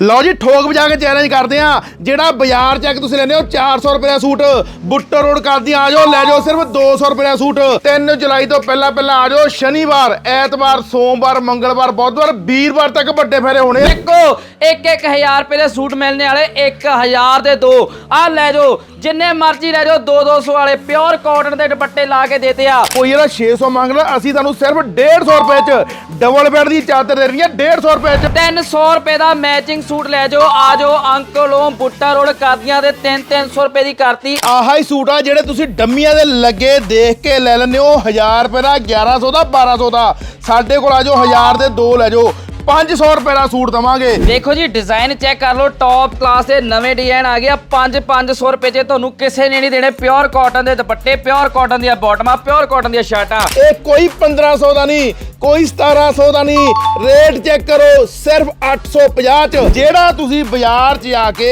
ਲਓ ਜੀ, ਠੋਕ ਵਜਾ ਕੇ ਚੈਲੰਜ ਕਰਦੇ ਆ ਜਿਹੜਾ ਬਾਜ਼ਾਰ ਚ ਤੁਸੀਂ ਲੈਂਦੇ ਹੋ 400 ਰੁਪਏ ਦਾ ਸੂਟ। ਬੁੱਟਰ ਰੋਡ ਕਰਦੀ ਆ ਜਾਓ, ਲੈ ਜਾਓ ਸਿਰਫ 200 ਰੁਪਏ ਦਾ ਸੂਟ। 3 ਜੁਲਾਈ ਤੋਂ ਪਹਿਲਾਂ ਪਹਿਲਾਂ ਆ ਜਾਓ, ਸ਼ਨੀਵਾਰ, ਐਤਵਾਰ, ਸੋਮਵਾਰ, ਮੰਗਲਵਾਰ, ਬੁੱਧਵਾਰ, ਵੀਰਵਾਰ ਤੱਕ ਵੱਡੇ ਫੇਰੇ ਹੋਣੇ ਆ। ਦੇਖੋ 1-1000 ਰੁਪਏ ਦੇ ਸੂਟ ਮਿਲਣੇ ਵਾਲੇ 1000 ਦੇ ਦੋ। ਆ ਲੈ ਜਾਓ ਜਿੰਨੇ ਮਰਜ਼ੀ ਲੈ ਜਾਓ 2-200 ਵਾਲੇ ਪਿਓਰ ਕਾਟਨ ਦੇ ਦੁਪੱਟੇ ਲਾ ਕੇ ਦੇਤੇ ਆ। ਕੋਈ ਇਹਦਾ 600 ਮੰਗਦਾ ਅਸੀਂ ਤੁਹਾਨੂੰ ਸਿਰਫ 150 ਰੁਪਏ ਚ ਡਬਲ ਬੈੱਡ ਦੀ ਚਾਦਰ ਦੇ ਰਹੀ ਹੈ 150 ਰੁਪਏ ਚ। 300 ਰੁਪਏ ਦਾ ਮੈਚਿੰਗ ਸੂਟ ਲੈ ਜਾਓ ਆ ਜਾਓ ਅੰਕਲੋਂ ਬੁੱਟਾ ਰੋਡ ਕਾਦੀਆਂ ਦੇ 3-300 ਰੁਪਏ ਦੀ ਕਰਤੀ। ਆਹਾ ਹੀ ਸੂਟ ਆ ਜਿਹੜੇ ਤੁਸੀਂ ਡੰਮੀਆਂ ਦੇ ਲੱਗੇ ਦੇਖ ਕੇ ਲੈ ਲੈਂਦੇ ਹੋ 1000 ਰੁਪਏ ਦਾ 1100 ਦਾ 1200 ਦਾ। ਸਾਡੇ ਕੋਲ ਆ ਜਾਓ 1000 ਦੇ ਦੋ ਲੈ ਜਾਓ। 500 ਰੁਪਏ ਦਾ ਸੂਟ ਦਵਾਂਗੇ। ਦੇਖੋ ਜੀ ਡਿਜ਼ਾਈਨ ਚੈੱਕ ਕਰ ਲਓ ਟੌਪ ਕਲਾਸ ਦੇ ਨਵੇਂ ਡਿਜ਼ਾਈਨ ਆ ਗਿਆ 5-500 ਰੁਪਏ 'ਚ ਤੁਹਾਨੂੰ ਕਿਸੇ ਨੇ ਨਹੀਂ ਦੇਣੇ ਪਿਓਰ ਕਾਟਨ ਦੇ ਦੁਪੱਟੇ ਪਿਓਰ ਕਾਟਨ ਦੀਆਂ ਬਾਟਮਾਂ ਪਿਓਰ ਕਾਟਨ ਦੀਆਂ ਸ਼ਰਟਾਂ ਇਹ ਕੋਈ 1500 ਦਾ ਨਹੀਂ ਕੋਈ 1700 ਦਾ ਨਹੀਂ। ਰੇਟ ਚੈੱਕ ਕਰੋ ਸਿਰਫ 850 ਚ। ਜਿਹੜਾ ਤੁਸੀਂ ਬਾਜ਼ਾਰ 'ਚ ਆ ਕੇ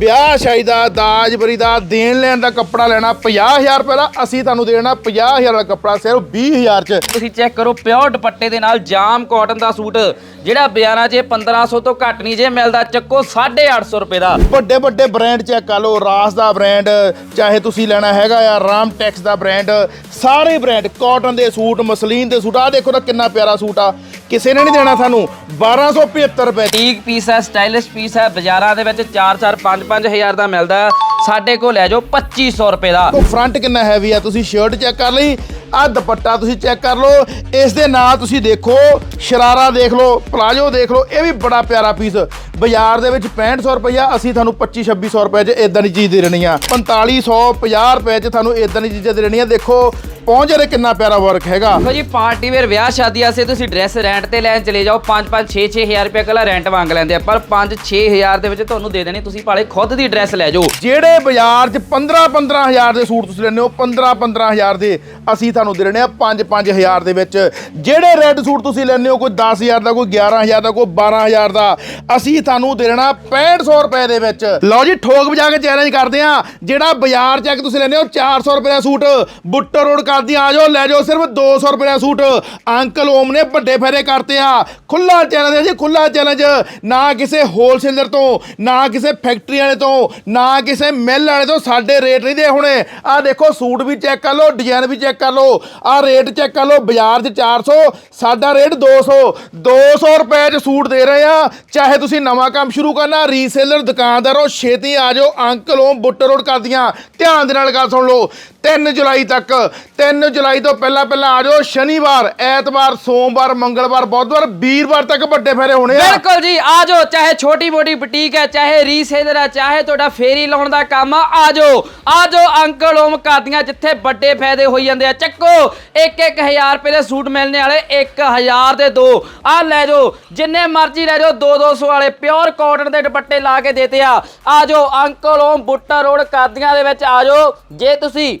ਵਿਆਹ ਸ਼ਾਦੀ ਦਾ ਦਾਜ ਬਰੀ ਦਾ ਦੇਣ ਲੈਣ ਦਾ ਕੱਪੜਾ ਲੈਣਾ 50000 ਰੁਪਏ ਦਾ ਅਸੀਂ ਤੁਹਾਨੂੰ ਦੇਣਾ 50000 ਦਾ ਕੱਪੜਾ ਸਿਰਫ 20000 ਚ। ਤੁਸੀਂ ਚੈੱਕ ਕਰੋ ਪਿਓਰ ਦੁਪੱਟੇ ਦੇ ਨਾਲ ਜਾਮ ਕਾਟਨ ਦਾ ਸੂਟ। ਜਿਹੜਾ ਬਾਜ਼ਾਰਾਂ 'ਚ 1500 ਤੋਂ ਘੱਟ ਨਹੀਂ ਜੇ ਮਿਲਦਾ, ਚੱਕੋ 850 ਰੁਪਏ ਦਾ। ਵੱਡੇ ਵੱਡੇ ਬ੍ਰਾਂਡ ਚੈੱਕ ਕਰ ਲਓ, ਰਾਸ ਦਾ ਬ੍ਰਾਂਡ, ਚਾਹੇ ਤੁਸੀਂ ਲੈਣਾ ਹੈਗਾ ਆ ਰਾਮ ਟੈਕਸ ਦਾ ਬ੍ਰਾਂਡ, ਸਾਰੇ ਬ੍ਰਾਂਡ, ਕਾਟਨ ਦੇ ਸੂਟ, ਮਸਲੀਨ ਦੇ ਸੂਟ ਆ ਦੇਖੋ ਤਾਂ ਕਿੰਨਾ ਪਿਆਰਾ ਸੂਟ ਆ। ਕਿਸੇ ਨੇ ਨਹੀਂ ਦੇਣਾ ਸਾਨੂੰ 1275 ਰੁਪਏ। ਟੀਕ ਪੀਸ ਹੈ ਸਟਾਈਲਿਸ਼ ਪੀਸ ਹੈ ਬਾਜ਼ਾਰਾਂ ਦੇ ਵਿੱਚ 4-4 5-5 ਹਜ਼ਾਰ ਦਾ ਮਿਲਦਾ। ਸਾਡੇ ਕੋਲ ਲੈ ਜਾਓ 2500 ਰੁਪਏ ਦਾ ਉਹ ਫਰੰਟ ਕਿੰਨਾ ਹੈਵੀ ਆ ਤੁਸੀਂ ਸ਼ਰਟ ਚੈੱਕ ਕਰ ਲਈ ਆ ਦੁਪੱਟਾ ਤੁਸੀਂ ਚੈੱਕ ਕਰ ਲਓ ਇਸ ਦੇ ਨਾਲ ਤੁਸੀਂ ਦੇਖੋ ਸ਼ਰਾਰਾ ਦੇਖ ਲਓ ਪਲਾਜੋ ਦੇਖ ਲਓ ਇਹ ਵੀ ਬੜਾ ਪਿਆਰਾ ਪੀਸ ਬਾਜ਼ਾਰ ਦੇ ਵਿੱਚ 6500 ਰੁਪਇਆ ਅਸੀਂ ਤੁਹਾਨੂੰ 25 2600 ਰੁਪਏ 'ਚ ਇਦਾਂ ਦੀ ਚੀਜ਼ ਦੇ ਰਹਿਣੀ ਆ। 4550 ਰੁਪਏ 'ਚ ਤੁਹਾਨੂੰ ਇਦਾਂ ਦੀ ਚੀਜ਼ਾਂ ਦੇ ਰਹਿਣੀਆਂ ਦੇਖੋ ਪਹੁੰਚ ਰੇ ਕਿੰਨਾ ਪਿਆਰਾ ਵਰਕ ਹੈਗਾ। ਦੇਖੋ ਜੀ ਪਾਰਟੀ ਵੇਅਰ ਵਿਆਹ ਸ਼ਾਦੀ ਵਾਸਤੇ ਤੁਸੀਂ ਡਰੈਸ ਰੈਂਟ ਤੇ ਲੈਣ ਚਲੇ ਜਾਓ। 5-5 6-6000 ਰੁਪਏ ਕੱਲਾ ਰੈਂਟ ਮੰਗ ਲੈਂਦੇ ਆ। ਪਰ 5-6000 ਦੇ ਵਿੱਚ ਤੁਹਾਨੂੰ ਦੇ ਦੇਣੀ ਤੁਸੀਂ ਭਾਲੇ ਖੁਦ ਦੀ ਡਰੈਸ ਲੈ ਜਾਓ। ਜਿਹੜੇ ਬਾਜ਼ਾਰ 'ਚ 15-15 ਹਜ਼ਾਰ ਦੇ ਸੂਟ ਤੁਸੀਂ ਲੈਂਦੇ ਹੋ 15-15 ਹਜ਼ਾਰ ਦੇ। ਅਸੀਂ ਤੁਹਾਨੂੰ ਦੇ ਰਹੇ ਹਾਂ 5-5 ਹਜ਼ਾਰ ਦੇ ਵਿੱਚ। ਜਿਹੜੇ ਰੈੱਡ ਸੂਟ ਤੁਸੀਂ ਲੈਂਦੇ ਹੋ, ਕੋਈ 10 ਹਜ਼ਾਰ ਦਾ, ਕੋਈ 11 ਹਜ਼ਾਰ ਦਾ, ਕੋਈ 12 ਹਜ਼ਾਰ ਦਾ, ਅਸੀਂ ਤੁਹਾਨੂੰ ਦੇ ਦੇਣਾ 6500 ਰੁਪਏ ਦੇ ਵਿੱਚ। ਲਓ ਜੀ, ਠੋਕ ਵਜਾ ਕੇ ਚੈਲੰਜ ਕਰਦੇ ਆ ਜਿਹੜਾ ਬਾਜ਼ਾਰ 'ਚ ਤੁਸੀਂ ਲੈਂਦੇ ਹੋ 400 ਰੁਪਏ ਦਾ ਸੂਟ। ਬੁੱਟਰ ਰੋਡ ਕਰਦੀ ਆ ਜਾਓ, ਲੈ ਜਾਓ ਸਿਰਫ 200 ਰੁਪਏ ਦਾ ਸੂਟ। ਅੰਕਲ ਓਮ ਨੇ ਵੱਡੇ ਫੇਰੇ ਕਰਤੇ ਆ। ਖੁੱਲਾ ਚੈਲੰਜ ਹੈ ਜੀ ਖੁੱਲਾ ਚੈਲੰਜ ਨਾ ਕਿਸੇ ਹੋਲਸੇਲਰ ਤੋਂ, ਨਾ ਕਿਸੇ ਫੈਕਟਰੀ ਵਾਲੇ ਤੋਂ, ਨਾ ਕਿਸੇ ਮਿੱਲ ਵਾਲੇ ਤੋਂ ਸਾਡੇ ਰੇਟ ਨਹੀਂ ਦੇ ਹੋਣੇ। ਆ ਦੇਖੋ, ਸੂਟ ਵੀ ਚੈੱਕ ਕਰ ਲਓ ਡਿਜ਼ਾਈਨ ਵੀ ਚੈੱਕ ਚੈੱਕ ਕਰ ਲਓ। ਆ ਰੇਟ ਚੈੱਕ ਕਰ ਲਓ, ਬਾਜ਼ਾਰ 'ਚ 400 ਸਾਡਾ ਰੇਟ 200 200 ਰੁਪਏ 'ਚ ਸੂਟ ਦੇ ਰਹੇ ਆ। ਚਾਹੇ ਤੁਸੀਂ ਨਵਾਂ ਕੰਮ ਸ਼ੁਰੂ ਕਰਨਾ ਰੀਸੇਲਰ ਦੁਕਾਨਦਾਰ ਹੋ ਛੇਤੀ ਆ ਜਾਓ। ਅੰਕਲ ਓਮ ਬੁੱਟਰ ਰੋਡ ਕਰਦੀਆਂ। ਧਿਆਨ ਦੇ ਨਾਲ ਗੱਲ ਸੁਣ ਲਓ। 3 ਜੁਲਾਈ ਤੱਕ। 3 ਜੁਲਾਈ ਤੋਂ ਪਹਿਲਾਂ ਪਹਿਲਾਂ ਆ ਜਾਓ ਸ਼ਨੀਵਾਰ, ਐਤਵਾਰ, ਸੋਮਵਾਰ, ਮੰਗਲਵਾਰ, ਬੁੱਧਵਾਰ, ਵੀਰਵਾਰ ਤੱਕ ਵੱਡੇ ਫੇਰੇ ਹੋਣੇ ਆ। ਬਿਲਕੁਲ ਜੀ, ਆ ਜਾਓ, ਚਾਹੇ ਛੋਟੀ ਮੋਟੀ ਬੁਟੀਕ ਹੈ, ਚਾਹੇ ਰੀਸੇਲਰ ਹੈ, ਚਾਹੇ ਤੁਹਾਡਾ ਫੇਰੀ ਲਾਉਣ ਦਾ ਕੰਮ ਆ ਆ ਜਾਓ ਆ ਜਾਓ, ਅੰਕਲ ਓਮ ਕਾਦੀਆਂ ਜਿੱਥੇ ਵੱਡੇ ਫਾਇਦੇ ਹੋਈ ਜਾਂਦੇ ਆ। ਚੱਕੋ 1-1000 ਰੁਪਏ ਦੇ ਸੂਟ ਮਿਲਣੇ ਵਾਲੇ 1000 ਦੇ ਦੋ। ਆ ਲੈ ਜਾਓ, ਜਿੰਨੇ ਮਰਜ਼ੀ ਲੈ ਜਾਓ 2-200 ਵਾਲੇ ਪਿਓਰ ਕਾਟਨ ਦੇ ਦੁਪੱਟੇ ਲਾ ਕੇ ਦੇਤੇ ਆ। ਆ ਜਾਓ, ਅੰਕਲ ਓਮ ਬੁੱਟਾ ਰੋਡ ਕਾਦੀਆਂ ਦੇ ਵਿੱਚ ਆ ਜਾਓ। ਜੇ ਤੁਸੀਂ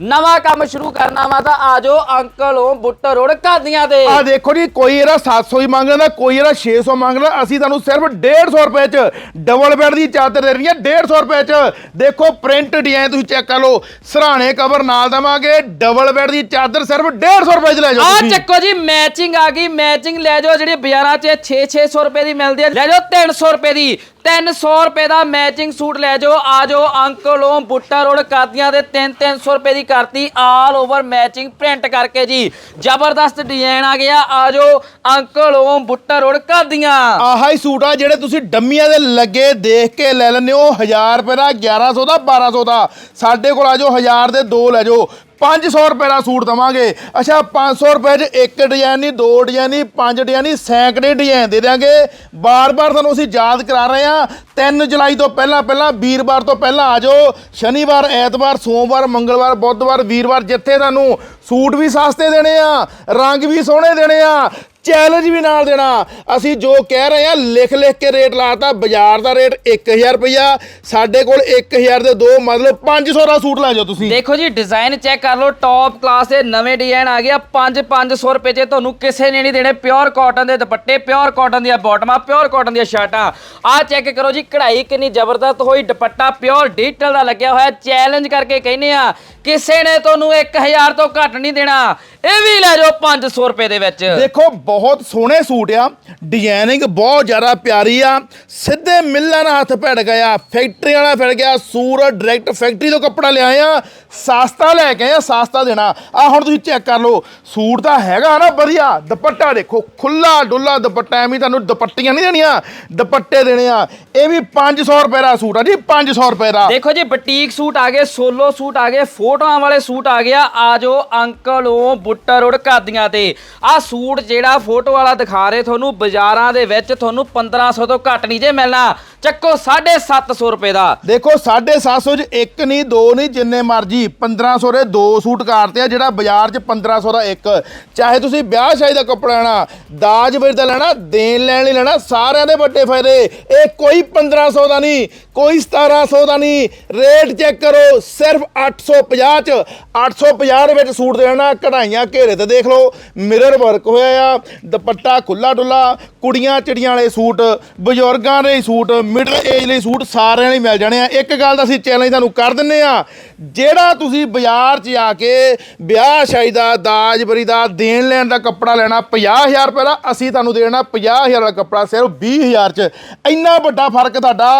ਨਵਾਂ ਕੰਮ ਸ਼ੁਰੂ ਕਰਨਾ ਵਾ ਤਾਂ ਆ ਜਾਓ ਅੰਕਲ ਓਮ ਬੁੱਟਾ ਰੋਡ ਕਾਦੀਆਂ ਦੇ। ਆ ਦੇਖੋ ਜੀ ਕੋਈ ਇਹਦਾ 700 ਹੀ ਮੰਗਦਾ ਕੋਈ ਇਹਦਾ 600 ਮੰਗਦਾ ਅਸੀਂ ਤੁਹਾਨੂੰ ਸਿਰਫ 150 ਰੁਪਏ ਚ ਡਬਲ ਬੈੱਡ ਦੀ ਚਾਦਰ ਦੇ ਰਹੀ ਹੈ 150 ਰੁਪਏ ਚ। ਦੇਖੋ ਪ੍ਰਿੰਟ ਡਿਜ਼ਾਈਨ ਤੁਸੀਂ ਚੈੱਕ ਕਰ ਲਓ ਸਰਾਣੇ ਕਵਰ ਨਾਲ ਦਵਾਂਗੇ ਡਬਲ ਬੈੱਡ ਦੀ ਚਾਦਰ ਸਿਰਫ 150 ਰੁਪਏ ਚ ਲੈ ਜਾਓ ਆ ਚੱਕੋ ਜੀ ਮੈਚਿੰਗ ਆ ਗਈ ਮੈਚਿੰਗ ਲੈ ਜਾਓ ਜਿਹੜੀ ਬਾਜ਼ਾਰਾਂ 'ਚ 6-600 ਰੁਪਏ ਦੀ ਮਿਲਦੀ ਹੈ ਲੈ ਜਾਓ 300 ਰੁਪਏ ਦੀ। 300 ਰੁਪਏ ਦਾ ਮੈਚਿੰਗ ਸੂਟ ਲੈ ਜਾਓ, ਆ ਜਾਓ, ਅੰਕਲੋਂ ਓਮ ਬੁੱਟਾ ਰੋਡ ਕਾਦੀਆਂ ਦੇ 3-300 ਰੁਪਏ ਦੀ ਕਰਤੀ ਆਲ ਓਵਰ ਮੈਚਿੰਗ ਪ੍ਰਿੰਟ ਕਰਕੇ ਜੀ। ਜ਼ਬਰਦਸਤ ਡਿਜ਼ਾਈਨ ਆ ਗਿਆ, ਆ ਜਾਓ, ਅੰਕਲ ਬੁੱਟਾ ਰੋਡ ਕਾਦੀਆਂ। ਆਹਾ ਹੀ ਸੂਟ ਆ, ਜਿਹੜੇ ਤੁਸੀਂ ਡੰਮੀਆਂ ਦੇ ਲੱਗੇ ਦੇਖ ਕੇ ਲੈ ਲੈਂਦੇ ਹੋ 1000 ਰੁਪਏ ਦਾ 1100 ਦਾ 1200 ਦਾ। ਸਾਡੇ ਕੋਲ ਆ ਜਾਓ 1000 ਦੇ ਦੋ ਲੈ ਜਾਓ। 500 ਰੁਪਏ ਦਾ ਸੂਟ ਦਵਾਂਗੇ। ਅੱਛਾ 500 ਰੁਪਏ 'ਚ ਇੱਕ ਡਿਜ਼ਾਈਨ ਨਹੀਂ, ਦੋ ਡਿਜ਼ਾਈਨ ਨਹੀਂ, ਪੰਜ ਡਿਜ਼ਾਈਨ ਨਹੀਂ, ਸੈਂਕੜੇ ਡਿਜ਼ਾਈਨ ਦੇ ਦਿਆਂਗੇ। ਬਾਰ-ਬਾਰ ਤੁਹਾਨੂੰ ਅਸੀਂ ਯਾਦ ਕਰਾ ਰਹੇ ਹਾਂ 3 ਜੁਲਾਈ ਤੋਂ ਪਹਿਲਾਂ ਪਹਿਲਾਂ, ਵੀਰਵਾਰ ਤੋਂ ਪਹਿਲਾਂ ਆ ਜਾਓ। ਸ਼ਨੀਵਾਰ, ਐਤਵਾਰ, ਸੋਮਵਾਰ, ਮੰਗਲਵਾਰ, ਬੁੱਧਵਾਰ, ਵੀਰਵਾਰ, ਜਿੱਥੇ ਤੁਹਾਨੂੰ ਸੂਟ ਵੀ ਸਸਤੇ ਦੇਣੇ ਆ, ਰੰਗ ਵੀ ਸੋਹਣੇ ਦੇਣੇ ਆ ਚੈਲੰਜ ਵੀ ਨਾਲ ਦੇਣਾ। ਅਸੀਂ ਜੋ ਕਹਿ ਰਹੇ ਆ ਲਿਖ ਲਿਖ ਕੇ ਰੇਟ ਲਾਤਾ, ਬਾਜ਼ਾਰ ਦਾ ਰੇਟ 1000 ਰੁਪਇਆ ਸਾਡੇ ਕੋਲ 1000 ਦੇ ਦੋ, ਮਤਲਬ 500 ਦਾ ਸੂਟ ਲੈ ਜਾਓ ਤੁਸੀਂ। ਦੇਖੋ ਜੀ ਡਿਜ਼ਾਈਨ ਚੈੱਕ ਕਰ ਲਓ ਟੌਪ ਕਲਾਸ ਦੇ ਨਵੇਂ ਡਿਜ਼ਾਈਨ ਆ ਗਿਆ 5-500 ਰੁਪਏ 'ਚ ਤੁਹਾਨੂੰ ਕਿਸੇ ਨੇ ਨਹੀਂ ਦੇਣੇ ਪਿਓਰ ਕਾਟਨ ਦੇ ਦੁਪੱਟੇ ਪਿਓਰ ਕਾਟਨ ਦੀਆਂ ਬਾਟਮਾਂ ਪਿਓਰ ਕਾਟਨ ਦੀਆਂ ਸ਼ਰਟਾਂ ਆਹ ਚੈੱਕ ਕਰੋ ਜੀ, ਕਢਾਈ ਕਿੰਨੀ ਜ਼ਬਰਦਸਤ ਹੋਈ, ਦੁਪੱਟਾ ਪਿਓਰ ਡਿਜੀਟਲ ਦਾ ਲੱਗਿਆ ਹੋਇਆ ਚੈਲੰਜ ਕਰਕੇ ਕਹਿੰਦੇ ਆ, ਕਿਸੇ ਨੇ ਤੁਹਾਨੂੰ 1000 ਤੋਂ ਘੱਟ ਨਹੀਂ ਦੇਣਾ। ਇਹ ਵੀ ਲੈ ਜਾਓ 500 ਰੁਪਏ ਦੇ ਵਿੱਚ। ਦੇਖੋ ਬਹੁਤ ਸੋਹਣੇ ਸੂਟ ਆ। ਡਿਜ਼ਾਈਨਿੰਗ ਬਹੁਤ ਜ਼ਿਆਦਾ ਪਿਆਰੀ ਆ। ਸਿੱਧੇ ਮਿਲਣ ਹੱਥ ਭੜ ਗਿਆ ਫੈਕਟਰੀ ਵਾਲਾ ਫਿਰ ਗਿਆ ਸੂਰਤ ਡਾਇਰੈਕਟ ਫੈਕਟਰੀ ਤੋਂ ਕੱਪੜਾ ਲਿਆਏ ਆ। ਸਸਤਾ ਲੈ ਕੇ ਆ ਸਸਤਾ ਦੇਣਾ। ਆ ਹੁਣ ਤੁਸੀਂ ਚੈੱਕ ਕਰ ਲਓ ਸੂਟ ਤਾਂ ਹੈਗਾ ਨਾ ਵਧੀਆ। ਦੁਪੱਟਾ ਦੇਖੋ ਖੁੱਲਾ ਡੁੱਲਾ ਦੁਪੱਟਾ ਐਵੇਂ ਤੁਹਾਨੂੰ ਦੁਪੱਟੀਆਂ ਨਹੀਂ ਦੇਣੀਆਂ ਦੁਪੱਟੇ ਦੇਣੇ ਆ। ਇਹ ਵੀ 500 ਰੁਪਏ ਦਾ ਸੂਟ ਆ ਜੀ 500 ਰੁਪਏ ਦਾ। ਦੇਖੋ ਜੀ ਬੁਟੀਕ ਸੂਟ ਆ ਗਏ ਸੋਲੋ ਸੂਟ ਆ ਗਏ ਫੋਟੋਆਂ ਵਾਲੇ ਸੂਟ ਆ ਗਿਆ ਆਜੋ ਅੰਕਲ ਉਹ ਬੁੱਟਰ ਰੋਡ ਕਾਦੀਆਂ ਤੇ। ਆ ਸੂਟ ਜਿਹੜਾ ਫੋਟੋ ਵਾਲਾ ਦਿਖਾ ਰਹੇ ਤੁਹਾਨੂੰ, ਬਾਜ਼ਾਰਾਂ ਦੇ ਵਿੱਚ ਤੁਹਾਨੂੰ 1500 ਤੋਂ ਘੱਟ ਨਹੀਂ ਜੇ ਮਿਲਣਾ। ਚੱਕੋ 750 ਰੁਪਏ ਦਾ। ਦੇਖੋ 750 ਚ ਇੱਕ ਨਹੀਂ, ਦੋ ਨਹੀਂ, ਜਿੰਨੇ ਮਰਜ਼ੀ। 1500 ਦੇ ਦੋ ਸੂਟ ਕਾਰਤੇ ਆ, ਜਿਹੜਾ ਬਾਜ਼ਾਰ 'ਚ 1500 ਦਾ ਇੱਕ। ਚਾਹੇ ਤੁਸੀਂ ਵਿਆਹ ਸ਼ਾਦੀ ਦਾ ਕੱਪੜਾ ਲੈਣਾ ਦਾਜ ਵੇਰ ਦਾ ਲੈਣਾ, ਦੇਣ ਲੈਣ ਲਈ ਲੈਣਾ, ਸਾਰਿਆਂ ਦੇ ਵੱਡੇ ਫਾਇਦੇ। ਇਹ ਕੋਈ 1500 ਦਾ ਨਹੀਂ, ਕੋਈ 1700 ਦਾ ਨਹੀਂ। ਰੇਟ ਚੈੱਕ ਕਰੋ, ਸਿਰਫ 850 ਚ। 850 ਦੇ ਵਿੱਚ ਸੂਟ ਦੇਣਾ, ਕਢਾਈਆਂ, ਘੇਰੇ ਤੇ ਦੇਖ ਲਓ। ਮਿਰਰ ਵਰਕ ਹੋਇਆ ਆ, ਦੁਪੱਟਾ ਖੁੱਲਾ ਡੁੱਲਾ ਕੁੜੀਆਂ ਚਿੜੀਆਂ ਵਾਲੇ ਸੂਟ, ਬਜ਼ੁਰਗਾਂ ਦੇ ਸੂਟ ਮਿਡਲ ਏਜ ਲਈ ਸੂਟ ਸਾਰਿਆਂ ਲਈ ਮਿਲ ਜਾਣੇ ਆ। ਇੱਕ ਗੱਲ ਦਾ ਅਸੀਂ ਚੈਲੰਜ ਤੁਹਾਨੂੰ ਕਰ ਦਿੰਨੇ ਆ, ਜਿਹੜਾ ਤੁਸੀਂ ਬਾਜ਼ਾਰ 'ਚ ਆ ਕੇ ਵਿਆਹ ਸ਼ਾਦੀ ਦਾ, ਦਾਜ ਬਰੀ ਦਾ, ਦੇਣ ਲੈਣ ਦਾ ਕੱਪੜਾ ਲੈਣਾ 50000 ਰੁਪਏ ਦਾ ਅਸੀਂ ਤੁਹਾਨੂੰ ਦੇਣਾ 50000 ਦਾ ਕੱਪੜਾ ਸਿਰਫ 20000 'ਚ। ਇੰਨਾ ਵੱਡਾ ਫ਼ਰਕ ਤੁਹਾਡਾ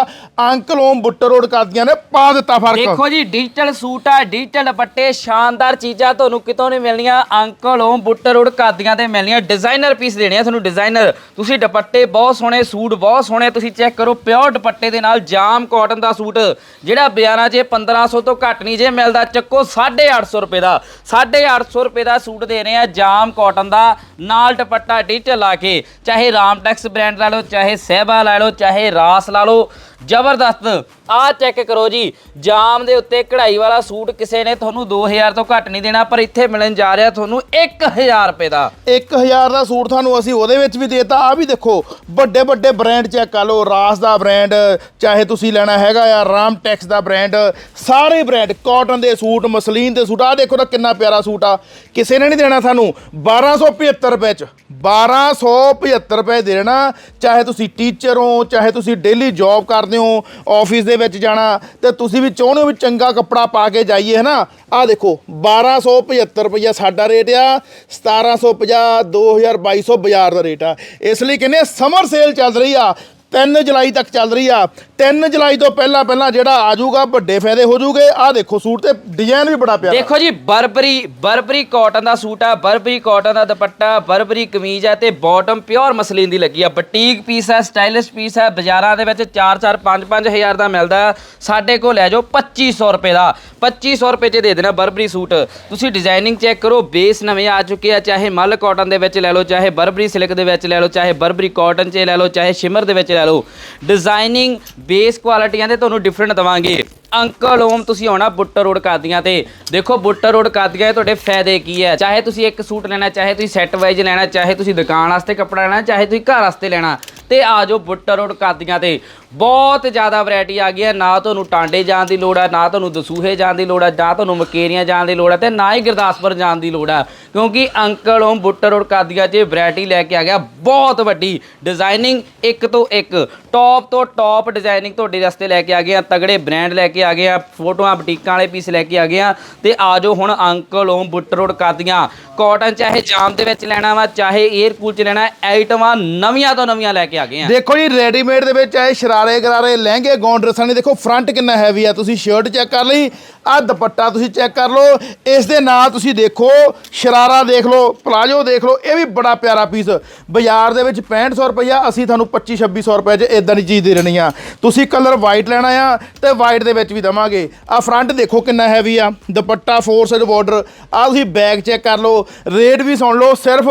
ਅੰਕਲ ਓਮ ਬੁੱਟਰ ਰੋਡ ਕਰਦੀਆਂ ਨੇ, ਪਾ ਦਿੱਤਾ ਫ਼ਰਕ। ਦੇਖੋ ਜੀ ਡਿਜੀਟਲ ਸੂਟ ਆ ਡਿਜੀਟਲ ਦੁਪੱਟੇ, ਸ਼ਾਨਦਾਰ ਚੀਜ਼ਾਂ ਤੁਹਾਨੂੰ ਕਿਤੋਂ ਨਹੀਂ ਮਿਲਣੀਆਂ, uncle home Buttar road Qadian ਤੇ ਮਿਲਣੀਆਂ। ਡਿਜ਼ਾਈਨਰ ਪੀਸ ਦੇਣੇ ਆ ਤੁਹਾਨੂੰ, ਡਿਜ਼ਾਈਨਰ। ਤੁਸੀਂ ਦੁਪੱਟੇ ਬਹੁਤ ਸੋਹਣੇ, ਸੂਟ ਬਹੁਤ ਸੋਹਣੇ, ਤੁਸੀਂ ਚੈੱਕ ਕਰੋ ਪਿਓਰ ਦੁਪੱਟੇ ਦੇ ਨਾਲ ਜਾਮ ਕਾਟਨ ਦਾ ਸੂਟ। ਜਿਹੜਾ ਬਾਜ਼ਾਰਾਂ 'ਚ 1500 ਤੋਂ ਘੱਟ ਨਹੀਂ ਜੇ ਮਿਲਦਾ, ਚੱਕੋ 850 ਰੁਪਏ ਦਾ। 850 ਰੁਪਏ ਦਾ ਸੂਟ ਦੇ ਰਹੇ ਆ ਜਾਮ ਕਾਟਨ ਦਾ, ਨਾਲ ਦੁਪੱਟਾ ਡਿਜੀਟਲ ਲਾ ਕੇ, ਚਾਹੇ ਰਾਮਟੈਕਸ ਬ੍ਰਾਂਡ ਲਾ ਲਓ, ਚਾਹੇ ਸਹਿਬਾ ਲਾ ਲਓ, ਚਾਹੇ ਰਾਸ ਲਾ ਲਓ। ਜ਼ਬਰਦਸਤ ਆਹ ਚੈੱਕ ਕਰੋ ਜੀ, ਜਾਮ ਦੇ ਉੱਤੇ ਕਢਾਈ ਵਾਲਾ ਸੂਟ ਕਿਸੇ ਨੇ ਤੁਹਾਨੂੰ 2000 ਤੋਂ ਘੱਟ ਨਹੀਂ ਦੇਣਾ, ਪਰ ਇੱਥੇ ਮਿਲਣ ਜਾ ਰਿਹਾ ਤੁਹਾਨੂੰ 1000 ਰੁਪਏ ਦਾ। 1000 ਦਾ ਸੂਟ ਤੁਹਾਨੂੰ ਅਸੀਂ ਉਹਦੇ ਵਿੱਚ ਵੀ ਦੇਤਾ ਆ ਵੀ ਦੇਖੋ, ਵੱਡੇ ਵੱਡੇ ਬ੍ਰਾਂਡ ਚੈੱਕ ਕਰ ਲਓ ਰਾਸ ਦਾ ਬ੍ਰਾਂਡ ਚਾਹੇ ਤੁਸੀਂ ਲੈਣਾ ਹੈਗਾ ਆ, ਰਾਮ ਟੈਕਸ ਦਾ ਬ੍ਰਾਂਡ ਸਾਰੇ ਬ੍ਰਾਂਡ ਕਾਟਨ ਦੇ ਸੂਟ, ਮਸਲੀਨ ਦੇ ਸੂਟ ਆ ਦੇਖੋ ਤਾਂ ਕਿੰਨਾ ਪਿਆਰਾ ਸੂਟ ਆ। ਕਿਸੇ ਨੇ ਨਹੀਂ ਦੇਣਾ ਸਾਨੂੰ। 1275 ਰੁਪਏ ਚ। 1275 ਰੁਪਏ ਦੇਣਾ। ਚਾਹੇ ਤੁਸੀਂ ਟੀਚਰ ਹੋ, ਚਾਹੇ ਤੁਸੀਂ ਡੇਲੀ ਜੌਬ ਕਰਦੇ ਹੋ ਆਫਿਸ ਦੇ ਵਿੱਚ ਜਾਣਾ, ਤੇ ਤੁਸੀਂ ਵੀ ਚਾਹੁੰਦੇ ਹੋ ਵੀ ਚੰਗਾ ਕੱਪੜਾ ਪਾ ਕੇ ਜਾਈਏ ਹੈ ਨਾ ਆ ਦੇਖੋ 1275 ਰੁਪਈਆ ਸਾਡਾ ਰੇਟ ਆ। 1750 2200 ਬਾਜ਼ਾਰ ਦਾ ਰੇਟ ਆ। ਇਸ ਲਈ ਕਹਿੰਦੇ ਸਮਰ ਸੇਲ ਚੱਲ ਰਹੀ ਆ। 3 ਜੁਲਾਈ ਤੱਕ ਚੱਲ ਰਹੀ ਆ। 3 ਜੁਲਾਈ ਤੋਂ ਪਹਿਲਾਂ ਪਹਿਲਾਂ ਜਿਹੜਾ ਆ ਜਾਊਗਾ, ਵੱਡੇ ਫਾਇਦੇ ਹੋ ਜੂਗੇ ਆ ਦੇਖੋ, ਸੂਟ ਤੇ ਡਿਜ਼ਾਈਨ ਵੀ ਬੜਾ ਪਿਆਰਾ। ਦੇਖੋ ਜੀ, ਬਰਬਰੀ ਬਰਬਰੀ ਕਾਟਨ ਦਾ ਸੂਟ ਆ, ਬਰਬਰੀ ਕਾਟਨ ਦਾ ਦੁਪੱਟਾ, ਬਰਬਰੀ ਕਮੀਜ਼ ਹੈ ਤੇ ਬਾਟਮ ਪਿਓਰ ਮਸਲੀਨ ਦੀ ਲੱਗੀ ਆ। ਬਟੀਕ ਪੀਸ ਹੈ ਸਟਾਈਲਿਸ਼ ਪੀਸ ਹੈ ਬਾਜ਼ਾਰਾਂ ਦੇ ਵਿੱਚ 4-4 5-5 ਹਜ਼ਾਰ ਦਾ ਮਿਲਦਾ। ਸਾਡੇ ਕੋਲ ਲੈ ਜਾਓ 2500 ਰੁਪਏ ਦਾ। 2500 ਰੁਪਏ 'ਚ ਦੇ ਦੇਣਾ ਬਰਬਰੀ ਸੂਟ। ਤੁਸੀਂ ਡਿਜ਼ਾਈਨਿੰਗ ਚੈੱਕ ਕਰੋ ਬੇਸ ਨਵੇਂ ਆ ਚੁੱਕੇ ਆ, ਚਾਹੇ ਮਲ ਕਾਟਨ ਦੇ ਵਿੱਚ ਲੈ ਲਓ, ਚਾਹੇ ਬਰਬਰੀ ਸਿਲਕ ਦੇ ਵਿੱਚ ਲੈ ਲਓ, ਚਾਹੇ ਬਰਬਰੀ ਕਾਟਨ 'ਚ ਲੈ ਲਓ, ਚਾਹੇ ਸ਼ਿਮਰ ਦੇ ਵਿੱਚ ਲੈ ਲਓ। ਡਿਜ਼ਾਈਨਿੰਗ ਬੇਸ ਕੁਆਲਿਟੀਆਂ ਦੇ ਤੁਹਾਨੂੰ ਡਿਫਰੈਂਟ ਦਵਾਂਗੇ। ਅੰਕਲ ਓਮ, ਤੁਸੀਂ ਆਉਣਾ ਬੁੱਟਰ ਰੋਡ ਕਾਦੀਆਂ ਤੇ। ਦੇਖੋ, ਬੁੱਟਰ ਰੋਡ ਕਾਦੀਆਂ ਦੇ ਤੁਹਾਡੇ ਫਾਇਦੇ ਕੀ ਹੈ? ਚਾਹੇ ਤੁਸੀਂ ਇੱਕ ਸੂਟ ਲੈਣਾ, ਚਾਹੇ ਤੁਸੀਂ ਸੈੱਟ ਵਾਈਜ਼ ਲੈਣਾ, ਚਾਹੇ ਤੁਸੀਂ ਦੁਕਾਨ ਵਾਸਤੇ ਕੱਪੜਾ ਲੈਣਾ, ਚਾਹੇ ਤੁਸੀਂ ਘਰ ਵਾਸਤੇ ਲੈਣਾ, ਤੇ ਆ ਜਾਓ ਬੁੱਟਰ ਰੋਡ ਕਾਦੀਆਂ ਤੇ। ਬਹੁਤ ਜ਼ਿਆਦਾ ਵੈਰਾਈਟੀ ਆ ਗਈ ਹੈ। ਨਾ ਤੁਹਾਨੂੰ ਟਾਂਡੇ ਜਾਣ ਦੀ ਲੋੜ ਹੈ, ਨਾ ਤੁਹਾਨੂੰ ਦਸੂਹੇ ਜਾਣ ਦੀ ਲੋੜ ਹੈ, ਨਾ ਤੁਹਾਨੂੰ ਮਕੇਰੀਆਂ ਜਾਣ ਦੀ ਲੋੜ ਹੈ, ਤੇ ਨਾ ਹੀ ਗੁਰਦਾਸਪੁਰ ਜਾਣ ਦੀ ਲੋੜ ਹੈ। ਕਿਉਂਕਿ ਅੰਕਲ ਓਮ, ਬੁੱਟਰ ਰੋਡ ਕਾਦੀਆਂ 'ਚ ਵੈਰਾਈਟੀ ਲੈ ਕੇ ਆ ਗਿਆ। ਬਹੁਤ ਵੱਡੀ ਡਿਜ਼ਾਈਨਿੰਗ ਇੱਕ ਤੋਂ ਇੱਕ ਟੌਪ ਤੋਂ ਟੌਪ ਡਿਜ਼ਾਈਨਿੰਗ ਤੁਹਾਡੇ ਵਾਸਤੇ ਲੈ ਕੇ ਆ ਗਏ ਆ। ਤਗੜੇ ਬ੍ਰਾਂਡ ਲੈ ਕੇ ਆ ਗਏ ਆ, ਫੋਟੋਆਂ ਬੁਟੀਕਾਂ ਵਾਲੇ ਪੀਸ ਲੈ ਕੇ ਆ ਗਏ ਆ ਤੇ ਆ ਜਾਓ ਹੁਣ uncle Om Buttar road Qadian. Cotton ਚਾਹੇ ਜਾਮ ਦੇ ਵਿੱਚ ਲੈਣਾ ਵਾ, ਚਾਹੇ 에ਅਰ ਕੂਲ ਚ ਲੈਣਾ, ਆਈਟਮਾਂ ਨਵੀਆਂ ਤੋਂ ਨਵੀਆਂ ਲੈ ਕੇ ਆ ਗਏ ਆ। ਦੇਖੋ ਜੀ ਰੈਡੀਮੇਡ ਦੇ ਵਿੱਚ ਆਏ ਸ਼ਰਾਰੇ ਗਰਾਰੇ, ਲਹਿੰਗੇ ਗੌਨ ਡਰੈਸਾਂ ਨੇ ਦੇਖੋ ਫਰੰਟ ਕਿੰਨਾ ਹੈਵੀ ਆ। ਤੁਸੀਂ ਸ਼ਰਟ ਚੈੱਕ ਕਰ ਲਈ ਆ ਦੁਪੱਟਾ ਤੁਸੀਂ ਚੈੱਕ ਕਰ ਲਓ, ਇਸ ਦੇ ਨਾਲ ਤੁਸੀਂ ਦੇਖੋ, ਸ਼ਰਾਰਾ ਦੇਖ ਲਓ ਪਲਾਜੋ ਦੇਖ ਲਓ, ਇਹ ਵੀ ਬੜਾ ਪਿਆਰਾ ਪੀਸ ਬਾਜ਼ਾਰ ਦੇ ਵਿੱਚ 6500 ਰੁਪਈਆ, ਅਸੀਂ ਤੁਹਾਨੂੰ 25 2600 ਰੁਪਏ 'ਚ ਇਦਾਂ ਦੀ ਚੀਜ਼ ਦੇ ਦੇਣੀ ਆ। ਤੁਸੀਂ ਕਲਰ ਵਾਈਟ ਲੈਣਾ ਆ ਤੇ ਵਾਈਟ ਦੇ ਵਿੱਚ ਵੀ ਦਵਾਂਗੇ। ਆ ਫਰੰਟ ਦੇਖੋ ਕਿੰਨਾ ਹੈਵੀ ਆ। ਦੁਪੱਟਾ ਫੋਰ ਸਾਈਡ ਬਾਰਡਰ ਆ ਤੁਸੀਂ ਬੈਗ ਚੈੱਕ ਕਰ ਲਓ। ਰੇਟ ਵੀ ਸੁਣ ਲਓ, ਸਿਰਫ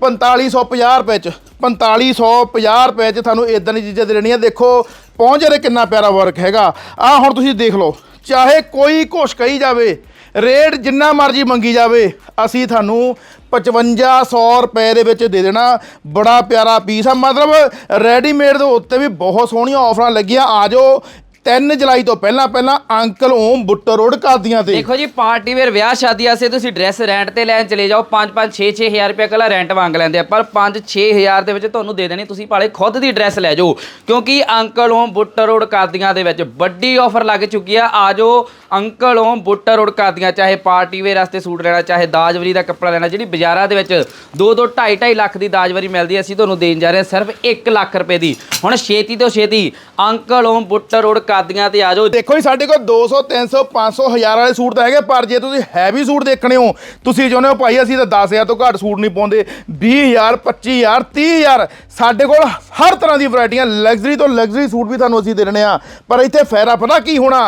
4550 ਰੁਪਏ ਚ। 4550 ਰੁਪਏ ਚ ਤੁਹਾਨੂੰ ਇਦਾਂ ਦੀ ਚੀਜ਼ਾਂ ਦੇ ਦੇਣੀਆਂ। ਦੇਖੋ, ਪਹੁੰਚ ਰੇ ਕਿੰਨਾ ਪਿਆਰਾ ਵਰਕ ਹੈਗਾ। ਆ ਹੁਣ ਤੁਸੀਂ ਦੇਖ ਲਓ, ਚਾਹੇ ਕੋਈ ਕੁਛ ਕਹੀ ਜਾਵੇ ਰੇਟ ਜਿੰਨਾ ਮਰਜ਼ੀ ਮੰਗੀ ਜਾਵੇ, ਅਸੀਂ ਤੁਹਾਨੂੰ 5500 ਰੁਪਏ ਦੇ ਵਿੱਚ ਦੇ ਦੇਣਾ। ਬੜਾ ਪਿਆਰਾ ਪੀਸ ਆ। ਮਤਲਬ ਰੈਡੀਮੇਡ ਦੇ ਉੱਤੇ ਵੀ ਬਹੁਤ ਸੋਹਣੀਆਂ ਆਫਰਾਂ ਲੱਗੀਆਂ। ਆ ਜਾਓ 3 ਜੁਲਾਈ ਤੋਂ ਪਹਿਲਾਂ ਪਹਿਲਾਂ ਅੰਕਲ ਓਮ ਬੁੱਟਰ ਰੋਡ ਕਾਦੀਆਂ ਤੇ ਦੇਖੋ ਜੀ, ਪਾਰਟੀ ਵੇਅਰ ਵਿਆਹ ਸ਼ਾਦੀ ਵਾਸਤੇ ਤੁਸੀਂ ਡਰੈਸ ਰੈਂਟ ਤੇ ਲੈਣ ਚਲੇ ਜਾਓ 5 5 6 6 ਹਜ਼ਾਰ ਰੁਪਏ ਕੱਲਾ ਰੈਂਟ ਮੰਗ ਲੈਂਦੇ ਆ, ਪਰ 5 6 ਹਜ਼ਾਰ ਦੇ ਵਿੱਚ ਤੁਹਾਨੂੰ ਦੇ ਦੇਣੀ, ਤੁਸੀਂ ਭਾਲੇ ਖੁਦ ਦੀ ਡਰੈਸ ਲੈ ਜਾਓ, ਕਿਉਂਕਿ ਅੰਕਲ ਓਮ ਬੁੱਟਰ ਰੋਡ ਕਾਦੀਆਂ ਦੇ ਵਿੱਚ ਵੱਡੀ ਆਫਰ ਲੱਗ ਚੁੱਕੀ ਆ ਆ ਜਾਓ, ਅੰਕਲ ਓਮ ਬੁੱਟਰ ਰੋਡ ਕਾਦੀਆਂ ਚਾਹੇ ਪਾਰਟੀ ਵੇਅਰ ਵਾਸਤੇ ਸੂਟ ਲੈਣਾ, ਚਾਹੇ ਦਾਜਵਰੀ ਦਾ ਕੱਪੜਾ ਲੈਣਾ, ਜਿਹੜੀ ਬਾਜ਼ਾਰਾਂ ਦੇ ਵਿੱਚ 2 2 2.5 2.5 ਲੱਖ ਦੀ ਦਾਜਵਰੀ ਮਿਲਦੀ ਹੈ ਅਸੀਂ ਤੁਹਾਨੂੰ ਦੇਣ ਜਾ ਰਹੇ ਹਾਂ ਸਿਰਫ 1 ਲੱਖ ਰੁਪਏ ਦੀ। ਹੁਣ ਛੇਤੀ ਤੋਂ ਛੇਤੀ ਅੰਕਲ ਓਮ ਬੁੱਟਰ ਰੋਡ ਕਾਦੀਆਂ ਤੇ ਆ ਜਾਓ। ਦੇਖੋ ਜੀ, ਸਾਡੇ ਕੋਲ 200 300 500 1000 ਵਾਲੇ ਸੂਟ ਤਾਂ ਹੈਗੇ, ਪਰ ਜੇ ਤੁਸੀਂ ਹੈਵੀ ਸੂਟ ਦੇਖਣੇ ਹੋ, ਤੁਸੀਂ ਚਾਹੁੰਦੇ ਹੋ ਭਾਈ, ਅਸੀਂ ਤਾਂ 10000 ਤੋਂ ਘੱਟ ਸੂਟ ਨਹੀਂ ਪਾਉਂਦੇ। 20000 25000 30000 ਸਾਡੇ ਕੋਲ ਹਰ ਤਰ੍ਹਾਂ ਦੀ ਵੈਰਾਈਟੀਆਂ ਲਗਜ਼ਰੀ ਤੋਂ ਲਗਜ਼ਰੀ ਸੂਟ ਵੀ ਤੁਹਾਨੂੰ ਅਸੀਂ ਦੇ ਰਹੇ ਹਾਂ ਪਰ ਇੱਥੇ ਫਾਇਦਾ ਪਤਾ ਕੀ ਹੋਣਾ?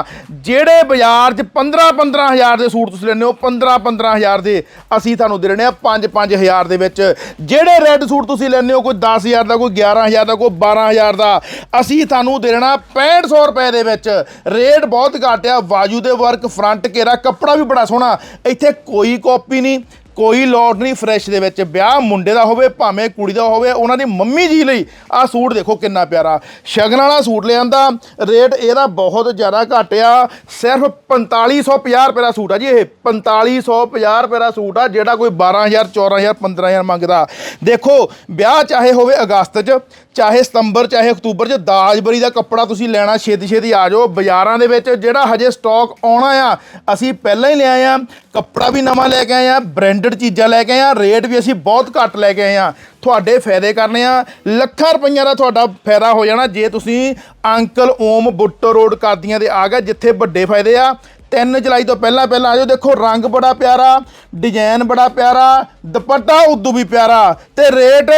ਜਿਹੜੇ ਬਾਜ਼ਾਰ 'ਚ 15 15000 ਦੇ ਸੂਟ ਤੁਸੀਂ ਲੈਂਦੇ ਹੋ 15 15000 ਦੇ, ਅਸੀਂ ਤੁਹਾਨੂੰ ਦੇ ਰਹੇ ਹਾਂ 5 5000 ਦੇ ਵਿੱਚ। ਜਿਹੜੇ ਰੈੱਡ ਸੂਟ ਤੁਸੀਂ ਲੈਂਦੇ ਹੋ, ਕੋਈ 10000 ਦਾ, ਕੋਈ 11000 ਦਾ, ਕੋਈ 12000 ਦਾ, ਅਸੀਂ ਤੁਹਾਨੂੰ ਦੇ ਦੇਣਾ 6500 ਰੁਪਏ ਦੇ ਵਿੱਚ। ਰੇਟ ਬਹੁਤ ਘੱਟ ਆ ਬਾਜੂ ਦੇ ਵਰਕ ਫਰੰਟ ਘੇਰਾ, ਕੱਪੜਾ ਵੀ ਬੜਾ ਸੋਹਣਾ। ਇੱਥੇ ਕੋਈ ਕਾਪੀ ਨਹੀਂ। ਕੋਈ ਲੋਟ ਨਹੀਂ ਫਰੈਸ਼ ਦੇ ਵਿੱਚ। ਵਿਆਹ ਮੁੰਡੇ ਦਾ ਹੋਵੇ, ਭਾਵੇਂ ਕੁੜੀ ਦਾ ਹੋਵੇ, ਉਹਨਾਂ ਦੀ ਮੰਮੀ ਜੀ ਲਈ ਆਹ ਸੂਟ ਦੇਖੋ ਕਿੰਨਾ ਪਿਆਰਾ। ਸ਼ਗਨ ਵਾਲਾ ਸੂਟ ਲਿਆਂਦਾ। ਰੇਟ ਇਹਦਾ ਬਹੁਤ ਜ਼ਿਆਦਾ ਘੱਟ ਆ। ਸਿਰਫ 4550 ਰੁਪਏ ਦਾ ਸੂਟ ਆ ਜੀ ਇਹ। 4550 ਰੁਪਏ ਦਾ ਸੂਟ ਆ, ਜਿਹੜਾ ਕੋਈ 12000 14000 15000 ਮੰਗਦਾ। ਦੇਖੋ, ਵਿਆਹ ਚਾਹੇ ਹੋਵੇ ਅਗਸਤ 'ਚ, ਚਾਹੇ ਸਤੰਬਰ, ਚਾਹੇ ਅਕਤੂਬਰ 'ਚ, ਦਾਜਬਰੀ ਦਾ ਕੱਪੜਾ ਤੁਸੀਂ ਲੈਣਾ ਛੇਤੀ ਛੇਤੀ ਆ ਜਾਓ। ਬਾਜ਼ਾਰਾਂ ਦੇ ਵਿੱਚ ਜਿਹੜਾ ਹਜੇ ਸਟਾਕ ਆਉਣਾ ਆ, ਅਸੀਂ ਪਹਿਲਾਂ ਹੀ ਲਿਆਏ ਆ। ਕੱਪੜਾ ਵੀ ਨਵਾਂ ਲੈ ਕੇ ਆਏ ਆ ਬ੍ਰਾਂਡਡ ਚੀਜ਼ਾਂ ਲੈ ਕੇ ਆਏ ਆ ਰੇਟ ਵੀ ਅਸੀਂ ਬਹੁਤ ਘੱਟ ਲੈ ਕੇ ਆਏ ਆ। ਤੁਹਾਡੇ ਫਾਇਦੇ ਕਰਨੇ ਆ, ਲੱਖਾਂ ਰੁਪਈਆ ਦਾ ਤੁਹਾਡਾ ਫਾਇਦਾ ਹੋ ਜਾਣਾ ਜੇ ਤੁਸੀਂ ਅੰਕਲ ਓਮ ਬੁੱਟੋ ਰੋਡ ਕਾਦੀਆਂ ਦੇ ਆ ਗਏ, ਜਿੱਥੇ ਵੱਡੇ ਫਾਇਦੇ ਆ। 3 ਜੁਲਾਈ ਤੋਂ ਪਹਿਲਾਂ ਪਹਿਲਾਂ ਆਜੋ ਦੇਖੋ ਰੰਗ ਬੜਾ ਪਿਆਰਾ ਡਿਜ਼ਾਈਨ ਬੜਾ ਪਿਆਰਾ, ਦੁਪੱਟਾ ਉਦੋਂ ਵੀ ਪਿਆਰਾ, ਤੇ ਰੇਟ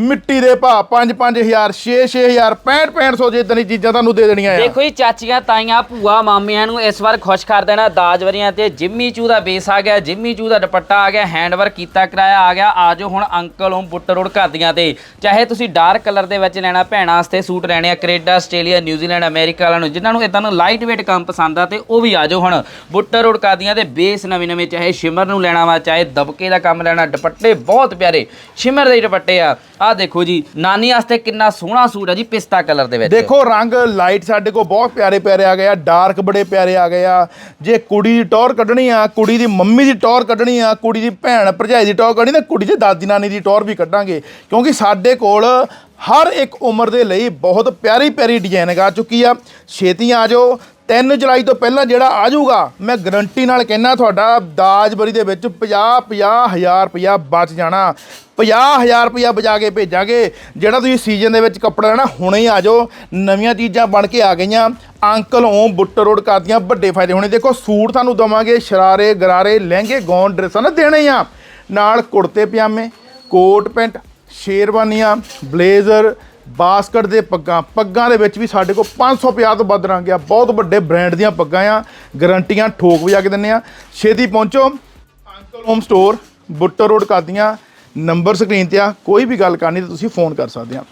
ਮਿੱਟੀ ਦੇ ਭਾਅ 5 5000 6 6000 65 6500 ਜੇ ਇਦਾਂ ਦੀ ਚੀਜ਼ਾਂ ਤੁਹਾਨੂੰ ਦੇ ਦੇਣੀਆਂ ਆ। ਦੇਖੋ ਜੀ ਚਾਚੀਆਂ, ਤਾਈਆਂ, ਭੂਆ, ਮਾਮਿਆਂ ਨੂੰ ਇਸ ਵਾਰ ਖੁਸ਼ ਕਰ ਦੇਣਾ ਦਾਜ ਦਾਜਵਰੀਆਂ ਤੇ। ਜਿੰਮੀ ਚੂ ਦਾ ਬੇਸ ਆ ਗਿਆ, ਜਿੰਮੀ ਚੂ ਦਾ ਦੁਪੱਟਾ ਆ ਗਿਆ ਹੈਂਡਵਰਕ ਕੀਤਾ, ਕਰਾਇਆ ਆ ਗਿਆ। ਆਜੋ ਹੁਣ ਅੰਕਲ ਓਮ ਬੁੱਟਰ ਰੋਡ ਘਰਦੀਆਂ ਤੇ। ਚਾਹੇ ਤੁਸੀਂ ਡਾਰਕ ਕਲਰ ਦੇ ਵਿੱਚ ਲੈਣਾ, ਭੈਣਾਂ ਵਾਸਤੇ ਸੂਟ ਲੈਣੇ ਆ, ਕੈਨੇਡਾ, ਆਸਟ੍ਰੇਲੀਆ ਨਿਊਜ਼ੀਲੈਂਡ ਅਮਰੀਕਾ ਵਾਲਿਆਂ ਨੂੰ, ਜਿਨ੍ਹਾਂ ਨੂੰ ਇਦਾਂ ਨੂੰ ਲਾਈਟ weight ਕੰਮ ਪਸੰਦ ਆ ਤੇ ਉਹ ਵੀ ਆਜੋ ਹੁਣ। ਬੁੱਟਰ ਰੋਡ ਘਰਦੀਆਂ ਤੇ ਬੇਸ ਨਵੇਂ ਨਵੇਂ, ਚਾਹੇ ਸ਼ਿਮਰ ਨੂੰ ਲੈਣਾ ਵਾ, ਚਾਹੇ ਦਬਕੇ ਦਾ ਕੰਮ ਲੈਣਾ, ਦੁਪੱਟੇ ਬਹੁਤ ਪਿਆਰੇ, ਸ਼ਿਮਰ ਦੇ ਦੁਪੱਟੇ ਆ। ਆ ਦੇਖੋ ਜੀ, ਨਾਨੀ ਵਾਸਤੇ ਕਿੰਨਾ ਸੋਹਣਾ ਸੂਟ ਆ ਜੀ ਪਿਸਤਾ ਕਲਰ ਦੇ ਵਿੱਚ। ਦੇਖੋ, ਰੰਗ ਲਾਈਟ ਸਾਡੇ ਕੋਲ ਬਹੁਤ ਪਿਆਰੇ ਪਿਆਰੇ ਆ ਗਏ ਆ ਡਾਰਕ ਬੜੇ ਪਿਆਰੇ ਆ ਗਏ ਆ। ਜੇ ਕੁੜੀ ਦੀ ਟੌਰ ਕੱਢਣੀ ਆ, ਕੁੜੀ ਦੀ ਮੰਮੀ ਦੀ ਟੌਰ ਕੱਢਣੀ ਆ, ਕੁੜੀ ਦੀ ਭੈਣ ਭਰਜਾਈ ਦੀ ਟੌਰ ਕੱਢਣੀ, ਤਾਂ ਕੁੜੀ ਦੀ ਦਾਦੀ ਨਾਨੀ ਦੀ ਟੌਰ ਵੀ ਕੱਢਾਂਗੇ। ਕਿਉਂਕਿ ਸਾਡੇ ਕੋਲ ਹਰ ਇੱਕ ਉਮਰ ਦੇ ਲਈ ਬਹੁਤ ਪਿਆਰੀ ਪਿਆਰੀ ਡਿਜ਼ਾਈਨ ਆ ਚੁੱਕੀ ਆ। ਛੇਤੀ ਆ ਜਾਓ 3 ਜੁਲਾਈ ਤੋਂ ਪਹਿਲਾਂ ਜਿਹੜਾ ਆ ਜਾਊਗਾ, ਮੈਂ ਗਰੰਟੀ ਨਾਲ ਕਹਿਣਾ ਤੁਹਾਡਾ ਦਾਜਬਰੀ ਦੇ ਵਿੱਚ 50 50 ਹਜ਼ਾਰ ਰੁਪਇਆ ਬਚ ਜਾਣਾ। 50 ਹਜ਼ਾਰ ਰੁਪਇਆ ਬਚਾ ਕੇ ਭੇਜਾਂਗੇ। ਜਿਹੜਾ ਤੁਸੀਂ ਸੀਜ਼ਨ ਦੇ ਵਿੱਚ ਕੱਪੜਾ ਲੈਣਾ, ਹੁਣੇ ਹੀ ਆ ਜਾਓ। ਨਵੀਆਂ ਚੀਜ਼ਾਂ ਬਣ ਕੇ ਆ ਗਈਆਂ। ਅੰਕਲ ਓਮ ਬੁੱਟਰ ਰੋਡ ਕਰਦੀਆਂ, ਵੱਡੇ ਫਾਇਦੇ ਹੋਣੇ। ਦੇਖੋ, ਸੂਟ ਤੁਹਾਨੂੰ ਦਵਾਂਗੇ, ਸ਼ਰਾਰੇ, ਗਰਾਰੇ, ਲਹਿੰਗੇ, ਗੌਨ ਡਰੈਸਾਂ ਨਾ ਦੇਣੇ ਆ। ਨਾਲ ਕੁੜਤੇ ਪਜਾਮੇ ਕੋਟ ਪੈਂਟ ਸ਼ੇਰਵਾਨੀਆਂ, ਬਲੇਜ਼ਰ ਬਾਸਕਟ ਦੇ ਪੱਗਾਂ ਪੱਗਾਂ ਦੇ ਵਿੱਚ ਵੀ ਸਾਡੇ ਕੋਲ 550 ਤੋਂ ਵੱਧ ਰੰਗ ਆ। ਬਹੁਤ ਵੱਡੇ ਬ੍ਰਾਂਡ ਦੀਆਂ ਪੱਗਾਂ ਆ। ਗਰੰਟੀਆਂ ਠੋਕ ਵਜਾ ਕੇ ਦਿੰਨੇ ਆ। ਛੇਤੀ ਪਹੁੰਚੋ। Uncle home store Buttar road Qadian. Number screen ਤੇ ਆ। ਕੋਈ ਵੀ ਗੱਲ ਕਰਨੀ ਤਾਂ ਤੁਸੀਂ ਫੋਨ ਕਰ ਸਕਦੇ ਆ।